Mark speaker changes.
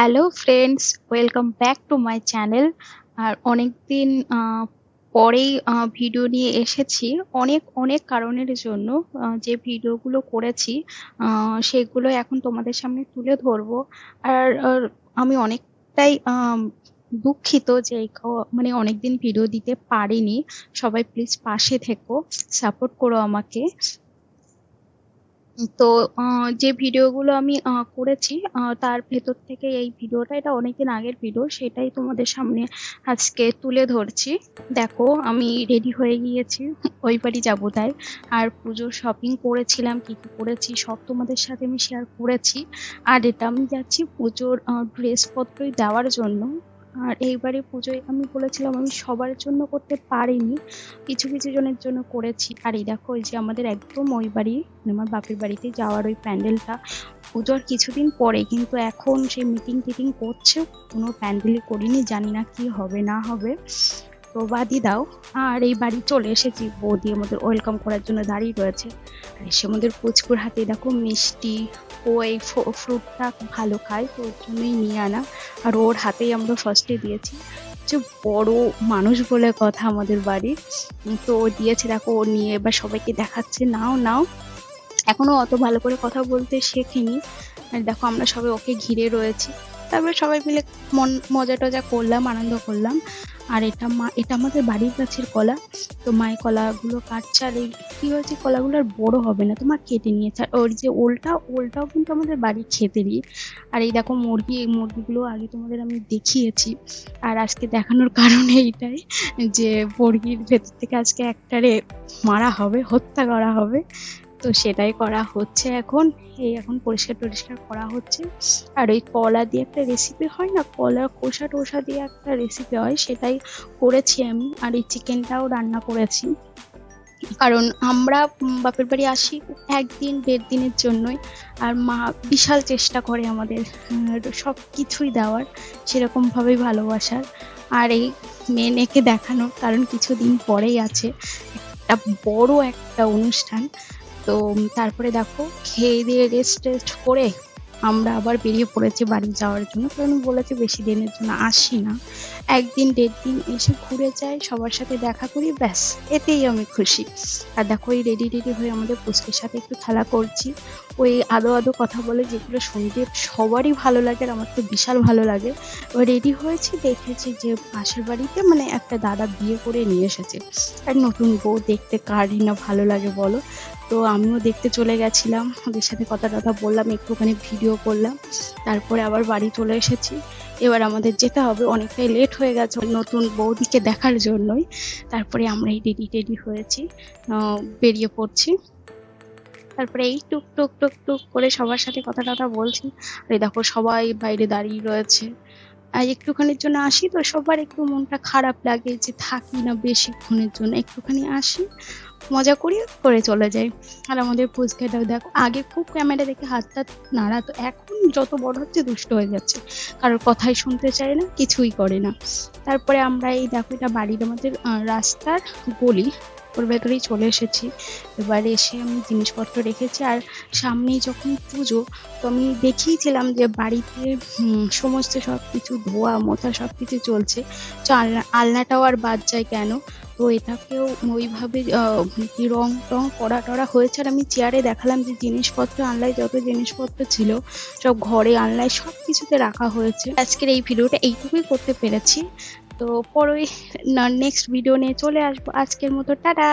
Speaker 1: Hello friends welcome back to my channel আর অনেকদিন আহ, পরেই ভিডিও নিয়ে এসেছি। অনেক অনেক কারণের জন্য যে ভিডিওগুলো করেছি সেগুলো এখন তোমাদের সামনে তুলে ধরবো। আর আমি অনেকটাই দুঃখিত যে মানে অনেকদিন ভিডিও দিতে পারিনি। সবাই প্লিজ পাশে থেকো সাপোর্ট করো আমাকে। তো যে ভিডিওগুলো আমি করেছি তার ভেতর থেকে এই ভিডিওটা, এটা অনেকদিন আগের ভিডিও, সেটাই তোমাদের সামনে আজকে তুলে ধরছি। দেখো, আমি রেডি হয়ে গিয়েছি, ওই বাড়ি যাব তাই। আর পুজোর শপিং করেছিলাম, কি কি করেছি, সব তোমাদের সাথে আমি শেয়ার করেছি। আর এটা আমি যাচ্ছি পুজোর ড্রেসপত্রই দেওয়ার জন্য। আর এইবারে পুজোয় আমি বলেছিলাম আমি সবার জন্য করতে পারিনি, কিছু কিছু জনের জন্য করেছি। আর এই দেখো ওই যে আমাদের একদম ওই বাড়ি মানে আমার বাপের বাড়িতে যাওয়ার ওই প্যান্ডেলটা, পুজোর কিছুদিন পরে কিন্তু এখন সেই মিটিং টিটিং করছে, কোনো প্যান্ডেলই করিনি, জানি না কি হবে, না হবে। তো বাদি দাও। আর এই বাড়ি চলে এসেছি। বৌদি আমাদের ওয়েলকাম করার জন্য দাঁড়িয়ে রয়েছে। আর এসে আমাদের পুচকুর হাতে দেখো মিষ্টি ও এই ফ্রুটটা ভালো খায়, তো ওর জন্যই নিয়ে আনা। আর ওর হাতেই আমরা ফার্স্টে দিয়েছি। যে বড় মানুষ বলে কথা আমাদের বাড়ির। তো ও দিয়েছে, দেখো ও নিয়ে এবার সবাইকে দেখাচ্ছে। নাও নাও। এখনও অত ভালো করে কথা বলতে শেখেনি। আর দেখো আমরা সবাই ওকে ঘিরে রয়েছি। তারপরে সবাই মিলে মন মজা টজা করলাম, আনন্দ করলাম। আর এটা মা, এটা আমাদের বাড়ির গাছের কলা। তো মায়ের কলাগুলো কাটছে আর এই কি হয়েছে, কলাগুলো আর বড় হবে না, তোমার কেটে নিয়েছে। আর ওর যে ওলটা, ওলটাও কিন্তু আমাদের বাড়ির ক্ষেতেরই আর এই দেখো মুরগি, এই মুরগিগুলো আগে তোমাদের আমি দেখিয়েছি। আর আজকে দেখানোর কারণ এইটাই যে মুরগির ভেতর থেকে আজকে একটারে মারা হবে, হত্যা করা হবে। তো সেটাই করা হচ্ছে এখন। এই এখন পরিষ্কার টরিষ্কার করা হচ্ছে। আর ওই কলা দিয়ে একটা রেসিপি হয় না কলা কষা টষা দিয়ে একটা রেসিপি হয়, সেটাই করেছি আমি। আর এই চিকেনটাও রান্না করেছি। কারণ আমরা বাপের বাড়ি আসি একদিন দেড় দিনের জন্যই। আর মা বিশাল চেষ্টা করে আমাদের সব কিছুই দেওয়ার, সেরকমভাবেই ভালোবাসার। আর এই মেয়েকে দেখানোর, কারণ কিছুদিন পরেই আছে। একটা বড় একটা অনুষ্ঠান। তো তারপরে দেখো, খেয়ে দিয়ে রেস্ট টেস্ট করে আমরা আবার বেরিয়ে পড়েছি বাড়ি যাওয়ার জন্য। কারণ বলেছে বেশি দিনের জন্য আসি না। একদিন দেড় দিন এসে ঘুরে যাই, সবার সাথে দেখা করি, ব্যাস, এতেই আমি খুশি। আর দেখো, এই রেডি রেডি হয়ে আমাদের পুচকের সাথে একটু খেলা করছি। ওই আদো আদো কথা বলে যেগুলো শুনতে সবারই ভালো লাগে আর আমার তো বিশাল ভালো লাগে। রেডি হয়েছি, দেখেছি যে পাশের বাড়িতে মানে একটা দাদা বিয়ে করে নিয়ে এসেছে। আর নতুন বউ, দেখতে কারই না ভালো লাগে বলো। তো আমিও দেখতে চলে গেছিলাম, ওদের সাথে কথা টথা বললাম, একটুখানি ভিডিও করলাম, তারপরে আবার বাড়ি চলে এসেছি। এবার আমাদের যেতে হবে, অনেকটাই লেট হয়ে গেছে নতুন বৌদিকে দেখার জন্যই। তারপরে আমরা এই রেডি টেডি হয়েছি বেরিয়ে পড়ছি। তারপরে এই টুক টুক টুক টুক করে সবার সাথে কথা টথা বলছি। আর দেখো, সবাই বাইরে দাঁড়িয়ে রয়েছে। আর একটুখানির জন্য আসি তো, সবার একটু মনটা খারাপ লাগে যে থাকি না বেশিক্ষণের জন্য। একটুখানি আসি, মজা করি, করে চলে যাই। আর আমাদের পুচকাটাও দেখো, আগে খুব ক্যামেরা দেখে হাত টাত নাড়াতো এখন যত বড় হচ্ছে দুষ্ট হয়ে যাচ্ছে। কারোর কথাই শুনতে চায় না, কিছুই করে না। তারপরে আমরা এই দেখো, এটা বাড়ির আমাদের রাস্তার গলি। ওর ভেতরেই চলে এসেছি। এবার এসে আমি জিনিসপত্র রেখেছি আর সামনেই যখন পুজো, তো আমি দেখিয়েছিলাম যে বাড়িতে সমস্ত সব কিছু ধোয়া, মোছা সব কিছু চলছে। তো আলনা আলনাটাও আর বাদ যায় কেন? তো এটাকেও ওইভাবে কি রং টং করা টরা হয়েছে আর আমি চেয়ারে দেখালাম যে জিনিসপত্র আনলায় যত জিনিসপত্র ছিল, সব ঘরে আনলায় সব কিছুতে রাখা হয়েছে। আজকের এই ভিডিওটা এইটুকুই করতে পেরেছি। তো পরই নেক্সট ভিডিও নিয়ে চলে আসব। আজকের মতো টাটা!